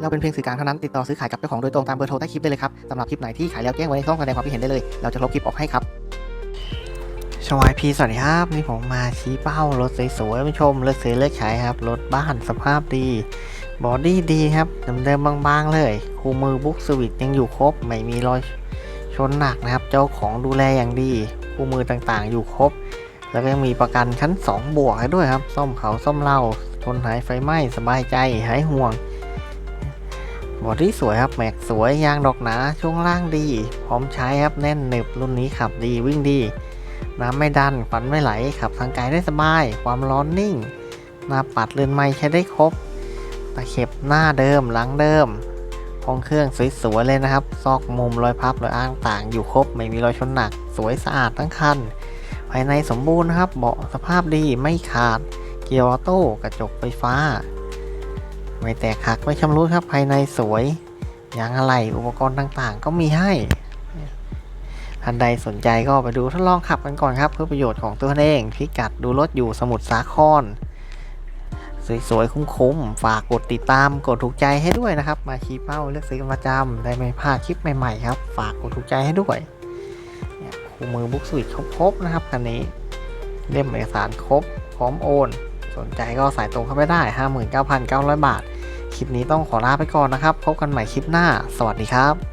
เราเป็นเพียงสื่อกลางเท่านั้นติดต่อซื้อขายกับเจ้าของโดยตรงตามเบอร์โทรใต้คลิปได้เลยครับสำหรับคลิปไหนที่ขายแล้วแจ้งไว้ในช่องแสดงความคิดเห็นได้เลย เราจะลบคลิปออกให้ครับชวายพีสวัสดีครับนี่ผมมาชี้เป้ารถสวยๆผู้ชมเลือกซื้อเลือกขายครับ รถบ้านสภาพดี บอดี้ดีครับเดิมๆบางๆ เลยคู่มือบุ๊กสวิตยังอยู่ครบ ไม่มีรอยชนหนักนะครับ เจ้าของดูแลอย่างดีคู่มือต่างๆ อยู่ครบ แล้วก็ยังมีประกันชั้น 2 บวกให้ด้วยครับ ซ่อมเขาซ่อมเล่าทนหายไฟไหม้สบายใจหายห่วง บอดี้สวยครับแม็กสวยยางดอกหนาช่วงล่างดี พร้อมใช้ครับแน่นหนึบรุ่นนี้ขับดีวิ่งดี น้ำไม่ดันฟันไม่ไหลขับทางไกลได้สบาย ความร้อนนิ่ง หน้าปัดเรือนไม้ใช้ได้ครบตะเข็บหน้าเดิมหลังเดิมห้องเครื่องสวยๆเลยนะครับ ซอกมุมรอยพับรอยอ้างต่างอยู่ครบ ไม่มีรอยชนหนัก สวยสะอาดทั้งคัน ภายในสมบูรณ์นะครับ เบาะสภาพดีไม่ขาด เกียร์ออโต้กระจกไฟฟ้า ไม่แตกหักไม่ชำรุดครับภายในสวยยางอะไหล่อุปกรณ์ต่างๆ ก็มีให้ท่านใดสนใจก็ไปดูทดลองขับกันก่อนครับ เพื่อประโยชน์ของตัวเองพิกัดดูรถอยู่สมุทรสาคร สวยๆ คุ้มๆ ฝากกดติดตามกดถูกใจให้ด้วยนะครับ มาชี้เป้าเลือกซื้อกันประจำได้ไม่พลาดคลิปใหม่ๆครับ ฝากกดถูกใจให้ด้วยคู่มือบุ๊กสวิตครบๆนะครับคันนี้เล่มเอกสารครบ พร้อมโอน สนใจก็สายตรงเข้าไปได้ 59,900 บาท ลิปนี้ต้องขอลาไปก่อนนะครับ พบกันใหม่คลิปหน้า สวัสดีครับ